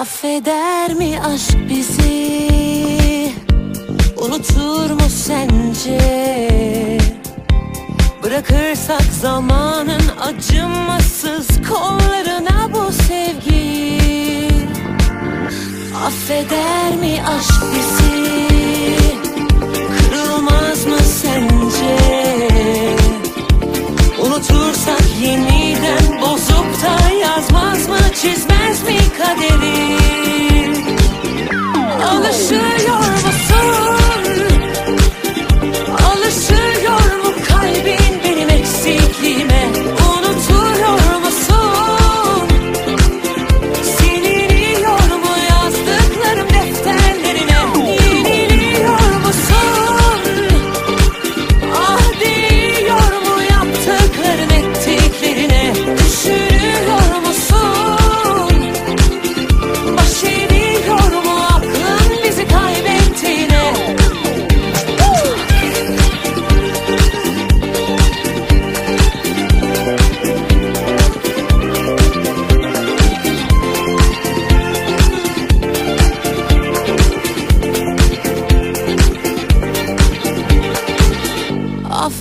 Affeder mi aşk bizi? Unutur mu sence? Bırakırsak zamanın acımasız kollarına bu sevgi. Affeder mi aşk bizi? Kırılmaz mı sence? Unutursak yeniden bozup da yazmaz mı çizmez mi kaderi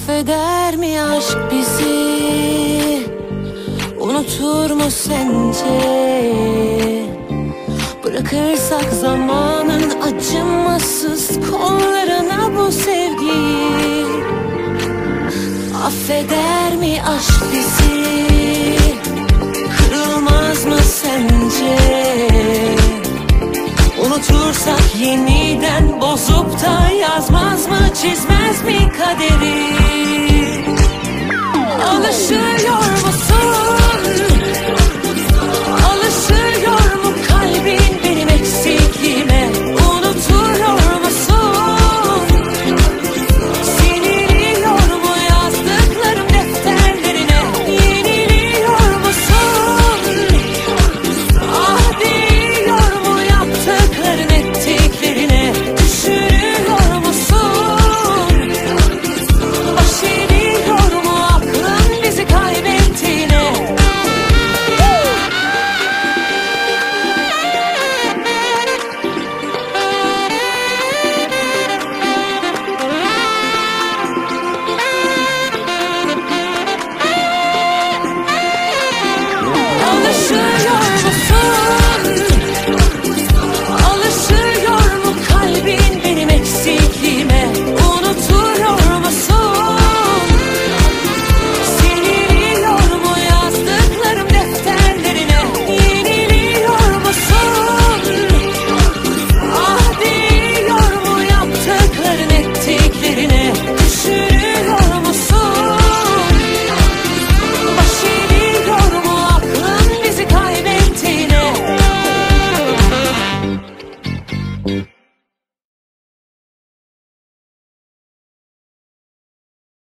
Affeder mi aşk bizi? Unutur mu sence? Bırakırsak zamanın acımasız kollarına bu sevgiyi Affeder mi aşk bizi? Unutursak yeniden bozup da yazmaz mı çizmez mi kaderi?